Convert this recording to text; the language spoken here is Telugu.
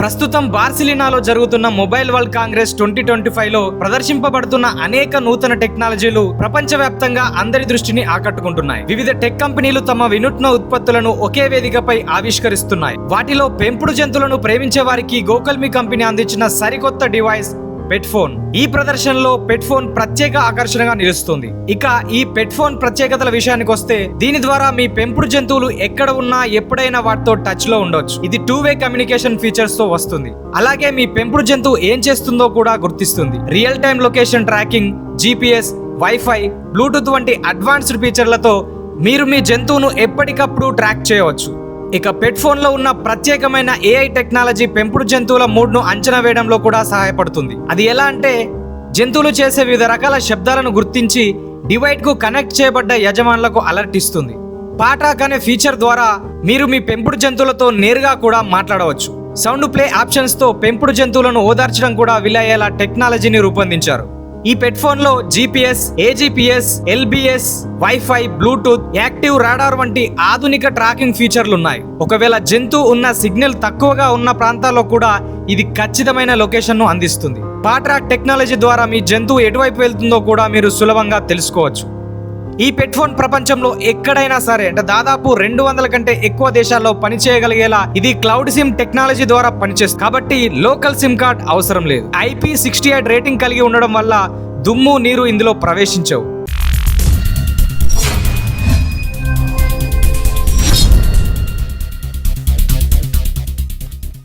ప్రస్తుతం బార్సిలినాలో జరుగుతున్న mobile world congress twenty twenty ఫైవ్లో ప్రదర్శింపబడుతున్న అనేక నూతన టెక్నాలజీలు ప్రపంచవ్యాప్తంగా అందరి దృష్టిని ఆకట్టుకుంటున్నాయి. వివిధ టెక్ కంపెనీలు తమ వినూత్న ఉత్పత్తులను ఒకే వేదికపై ఆవిష్కరిస్తున్నాయి. వాటిలో పెంపుడు జంతువులను ప్రేమించే వారికి గోకల్మి కంపెనీ అందించిన సరికొత్త డివైస్ పెట్ ఫోన్. ఈ ప్రదర్శనలో పెట్ ఫోన్ ప్రత్యేక ఆకర్షణగా నిలుస్తుంది. ఇక ఈ పెట్ ఫోన్ ప్రత్యేకతల విషయానికి వస్తే దీని ద్వారా మీ పెంపుడు జంతువులు ఎక్కడ ఉన్నా ఎప్పుడైనా వాటితో టచ్లో ఉండొచ్చు. ఇది టూ వే కమ్యూనికేషన్ ఫీచర్స్తో వస్తుంది. అలాగే మీ పెంపుడు జంతువు ఏం చేస్తుందో కూడా గుర్తిస్తుంది. Real time location tracking GPS wifi Bluetooth వంటి అడ్వాన్స్డ్ ఫీచర్లతో మీరు మీ జంతువును ఎప్పటికప్పుడు ట్రాక్ చేయవచ్చు. ఇక పెట్ ఫోన్లో ఉన్న ప్రత్యేకమైన ఏఐ టెక్నాలజీ పెంపుడు జంతువుల మూడ్ను అంచనా వేయడంలో కూడా సహాయపడుతుంది. అది ఎలా అంటే జంతువులు చేసే వివిధ రకాల శబ్దాలను గుర్తించి డివైడ్కు కనెక్ట్ చేయబడ్డ యజమానులకు అలర్ట్ ఇస్తుంది. పాటాక్ అనే ఫీచర్ ద్వారా మీరు మీ పెంపుడు జంతువులతో నేరుగా కూడా మాట్లాడవచ్చు. సౌండ్ ప్లే ఆప్షన్స్తో పెంపుడు జంతువులను ఓదార్చడం కూడా వీలయ్యేలా టెక్నాలజీని రూపొందించారు. ఈ పెట్ ఫోన్లో GPS AGPS LBS wifi Bluetooth active radar వంటి ఆధునిక ట్రాకింగ్ ఫీచర్లు ఉన్నాయి ఒకవేళ జంతువు ఉన్న సిగ్నల్ తక్కువగా ఉన్న ప్రాంతాల్లో కూడా ఇది ఖచ్చితమైన లొకేషన్ను అందిస్తుంది. పాట్రాక్ టెక్నాలజీ ద్వారా మీ జంతువు ఎటువైపు వెళ్తుందో కూడా మీరు సులభంగా తెలుసుకోవచ్చు. ఈ పెట్ ఫోన్ ప్రపంచంలో ఎక్కడైనా సరే అంటే దాదాపు రెండు వందల కంటే ఎక్కువ దేశాల్లో పనిచేయగలిగేలా ఇది క్లౌడ్ సిమ్ టెక్నాలజీ ద్వారా పనిచేస్తుంది కాబట్టి లోకల్ సిమ్ కార్డ్ అవసరం లేదు. ఐపీ సిక్స్టీ ఎయిట్ రేటింగ్ కలిగి ఉండడం వల్ల దుమ్ము నీరు ఇందులో ప్రవేశించవు.